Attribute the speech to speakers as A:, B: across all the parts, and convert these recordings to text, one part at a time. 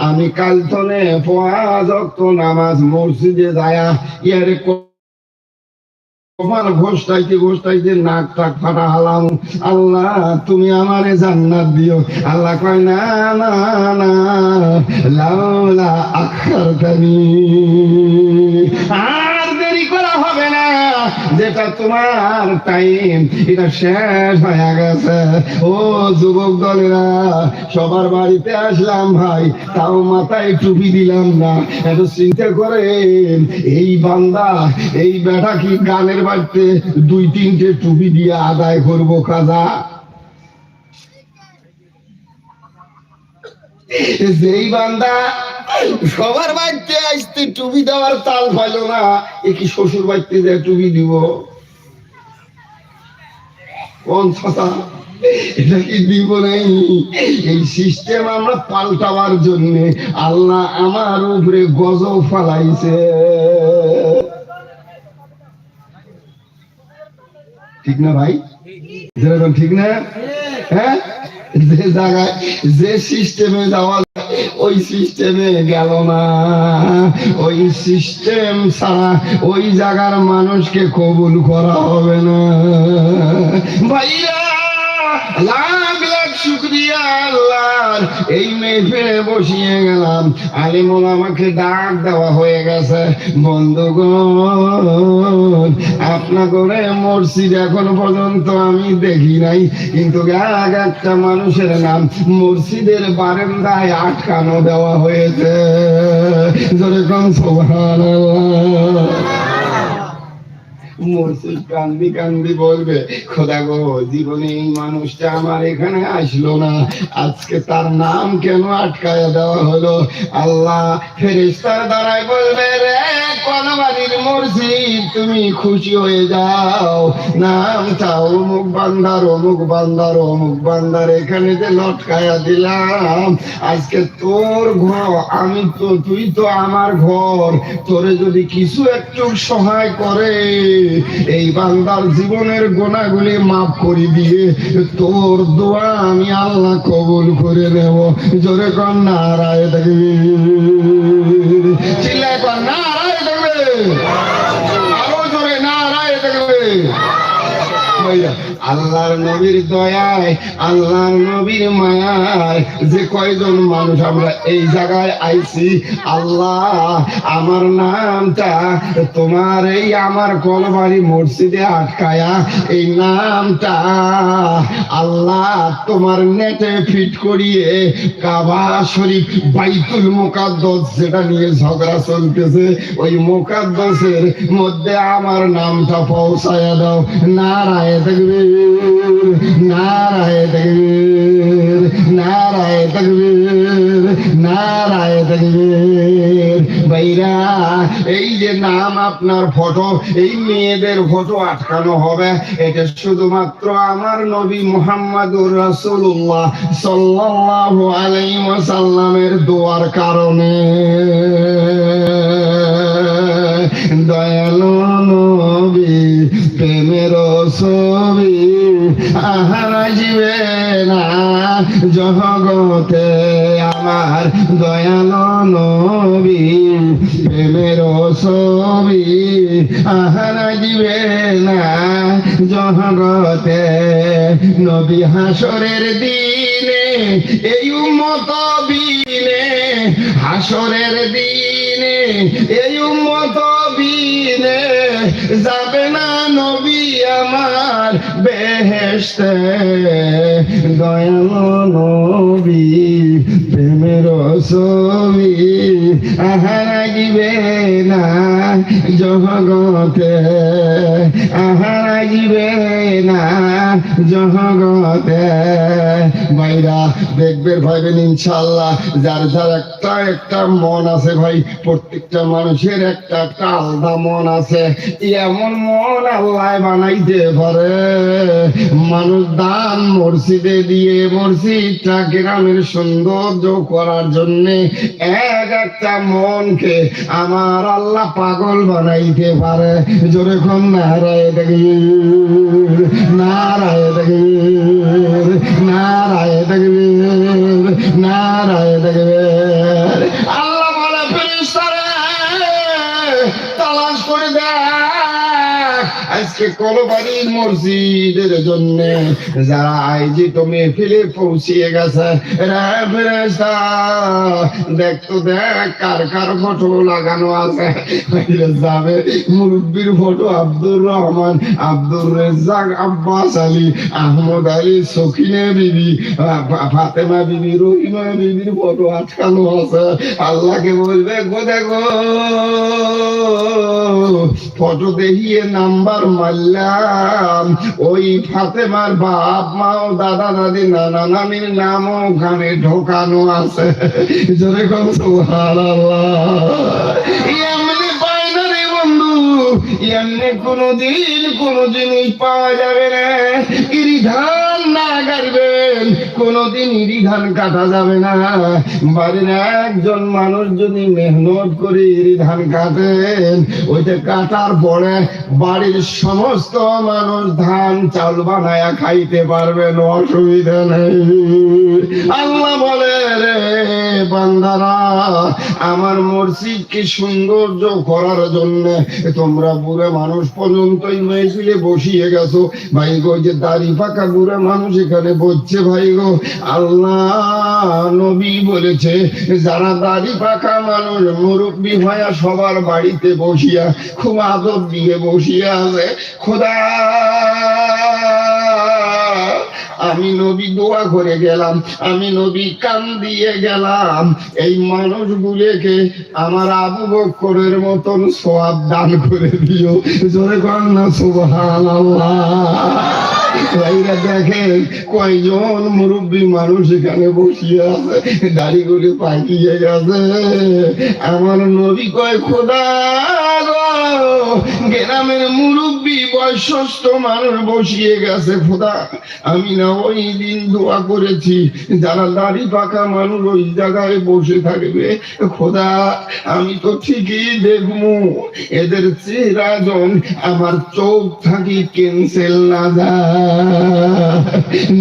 A: আমি কাল তনে ওয়াক্ত নামাজ মসজিদে যায়া ইয়ারে তোমার ঘোষটাইতে ঘোষটাইতে নাক টাক ফাটা হালাম। আল্লাহ, তুমি আমারে জান্নাত দিও। আল্লাহ কয়, না না না লাউলা আখার না যেটা তোমার টাইম এটা শেষ হয়ে গেছে। ও যুবক দলেরা, সবার বাড়িতে আসলাম ভাই, তাও মাথায় টুপি দিলাম না। এত চিন্তা করে এই বান্দা, এই বেটা কি গানের বাড়িতে দুই তিনটে টুপি দিয়ে আদায় করব কাজা যেই বান্দা সবার বাড়িতে আসতে টুপি দেওয়ার তাল না শ্বশুর বাড়িতে টুপি দিব? দিব নাই? এই সিস্টেম আমরা পাল্টাবার জন্য আল্লাহ আমার উপরে গজব ফালাইছে। ঠিক না ভাই? যেরকম ঠিক না? হ্যাঁ? যে জায়গায় যে সিস্টেমে যাওয়া ওই সিস্টেমে গেল না। ওই সিস্টেম ছাড়া ওই জায়গার মানুষকে কবুল করা হবে না। ভাইরা, লাখ লাখ শুক্রিয়া এই বসিয়ে গেলাম। আলিমুল আমাকে ডাক দেওয়া হয়ে গেছে। বন্ধুগণ আপনা করে মসজিদ এখন পর্যন্ত আমি দেখি নাই। কিন্তু এক একটা মানুষের নাম মসজিদের বারান্দায় আটকানো দেওয়া হয়েছে। যেরকম সোহান মসজিদ কান্দি কান্দি বলবে, খোদা গো, জীবনে এই মানুষটা আমার এখানে আসলো না। আজকে তার নাম কেন আটকায় দেওয়া হলো? আল্লাহ ফেরেস্তার দ্বারাই বলবে, রে মসজিদ, তুমি খুশি হয়ে যাও। নামটা অমুক বান্দার অমুক বান্দার অমুক বান্দার এখানে যে লটকায়া দিলাম। আজকে তোর ঘর, আমি তো, তুই তো আমার ঘর। তোরে যদি কিছু একটু সহায় করে এই বান্দার জীবনের গোনাগুলি মাফ করে দিয়ে তোর দোয়া আমি আল্লাহ কবুল করে নেব। জোরে কর নারায় থাকবে চিল্লায় কর নারায় থাকবে ভাইরা, আল্লাহর নবীর দয়ায়, আল্লাহর নবীর মায়ায় যে কয়জন মানুষ আমরা এই জায়গায় আইছি, আল্লাহ আমার নামটা তোমার এই আমার কলবাড়ি মসজিদে আটকায়া এই নামটা আল্লাহ তোমার নেটে ফিট করিয়ে কাবা শরীফ বাইতুল মোকাদ্দস যেটা নিয়ে ঝগড়া চলতেছে, ওই মোকাদ্দসের মধ্যে আমার নামটা পৌঁছায়া দাও, নারায় থাকবে নারায় থাকবে নারায় থাকবে নারায় থাকবে ভাইরা, এই যে নাম আপনার ফটো, এই মেয়েদের ফটো আটকানো হবে, এটা শুধুমাত্র আমার নবী মুহাম্মাদুর রাসূলুল্লাহ সাল্লাল্লাহু আলাইহি ওয়াসাল্লামের দোয়ার কারণে। দয়ালু নবী প্রেমের ছবি আহার আসবে না। জগতে আমার দয়ালু নবী, প্রেমের ছবি আহার আসবে না। জগতে নবী হাসরের দিনে, এই উম্মত বিনে, হাসরের দিনে, এই উম্মত বিনে যাবে না নবী। আমার বেহেশতে, দয়াল নবী, প্রেমের ছবি আহার গিবে না জগতে আহার গিবে না জগতে। ভাইরা দেখবেন ভাইবেন ইনশাল্লাহ যার যার একটা একটা মন আছে ভাই, প্রত্যেকটা মানুষের একটা একটা আলাদা মন আছে। এমন মন আল্লাহ বানাইতে পারে। মানুষ দান মসজিদে দিয়ে মসজিদটা গ্রামের সৌন্দর্য করার জন্য এক একটা মনকে আমার আল্লাহ পাগল বানাইতে পারে। জোরে কম নারায় দেখি নারায় দেখি নারায় দেখবি নারায় দেখবে আল্লাহ বলে ফেরেশতারা তালাশ করে দেখ আজকে কলবাড়ির মসজিদের জন্য যারা আয়োজিত মেহফিলে পৌঁছিয়ে গেছে ফেরেশতা। দেখ কার কার ফটো লাগানো আছে। যাবে মুরব্বীর ফটো আব্দুর রহমান, আব্দুর রেজাক আব্বাস আলী, আহমদ আলী, সখিনে বিবি ফাতেমা বিবি, রহিমা বিবির ফটো আটকানো আছে। আল্লাহকে বলবে, গো দেখো, ফটো দেখিয়ে নাম্বার মারলাম। ওই ফাতেমার বাপ মা ও দাদা, দাদি, নানা নানির নামও ওখানে ঢোকানো আছে। জোরে কম আল্লাহ এমনি পায় রে বন্ধু এমনি কোনোদিন কোনো জিনিস পাওয়া যাবে না। ইরি ধান না কাটবেন কোনোদিন ইরি ধান কাটা যাবে না। বাড়ির একজন মানুষ যদি মেহনত করে ইরি ধান কাটেন, ওইটা কাটার পরে বাড়ির সমস্ত মানুষ ধান, চাল বানায়া খাইতে পারবেন অসুবিধা নেই। আল্লাহ বলে, রে বান্দারা, আমার মসজিদকে সৌন্দর্য করার জন্য তোমরা বুড়ে মানুষ পর্যন্তই মেয়েছিলে বসিয়ে গেছো। ভাই গো, যে দাড়ি পাকা বুড়া মানুষ এখানে বসছে ভাই গো। আল্লাহ নবী বলেছে, যারা দাড়ি পাকা মানুষ, মুরব্বী ভাইয়া সবার বাড়িতে বসিয়া, খুব আদর দিয়ে বসিয়া আছে। খোদা আমি নবী দোয়া করে গেলাম, আমি নবী কান দিয়ে গেলাম। এই মানুষ মানুষগুলোকে আমার আবু বক্করের মতন সোয়াব দান করে দিও। জোরে কর না, সুবহানাল্লাহ। ভাইরা দেখেন কয়জন মুরব্বী মানুষ বসিয়ে আছে? আমার নবী কয়, খোদা গ্রামের মুরব্বী বয়সস্থ মানুষ বসিয়ে গেছে, খোদা। আমি না ওই দিন দোয়া করেছি, যারা দাড়ি পাকা মানুষ ওই জায়গায় বসে থাকবে। খোদা, আমি তো ঠিকই দেখব, এদের চেহারা জন আমার চোখ থাকি ক্যান্সেল না যায়।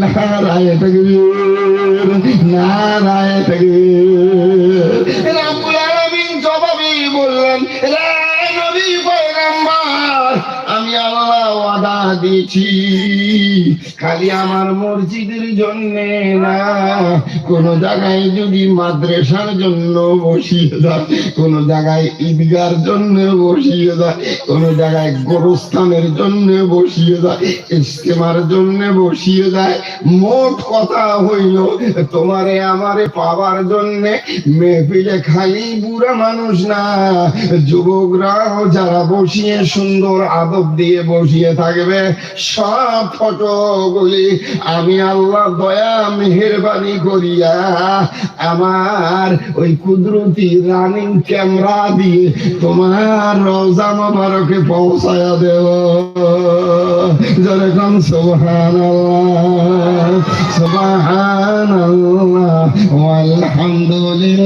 A: নারায় তকবীর নারায় তকবীর। রাব্বুল আলামিন জবাবে বললেন, রে নবী পয়গম্বর, আমি আল্লাহ ওয়াদা দিয়েছি। খালি আমার মসজিদের জন্য না। কোন জায়গায় যদি মাদ্রাসার জন্য বসিয়ে যায় কোন জায়গায় ঈদগার জন্য বসিয়ে যায় কোন জায়গায় গোরস্থানের জন্য বসিয়ে যায় ইস্তেমার জন্য বসিয়ে যায় মোট কথা হইল তোমারে আমারে পাওয়ার জন্য মেহফিলে খালি বুড়া মানুষ না। যুবকরাও যারা বসিয়ে সুন্দর আদব দিয়ে বসিয়ে থাকবে, সব ফটোগুলি আমি আল্লাহ দয়া, মেহরবানি করিয়া আমার ওই কুদরতি রানিং ক্যামেরা দিয়ে তোমার রোজা মোবারকে পৌঁছায়া দেব। যেরকম সুবহানাল্লাহ সুবহানাল্লাহ আলহামদুলিল্লাহ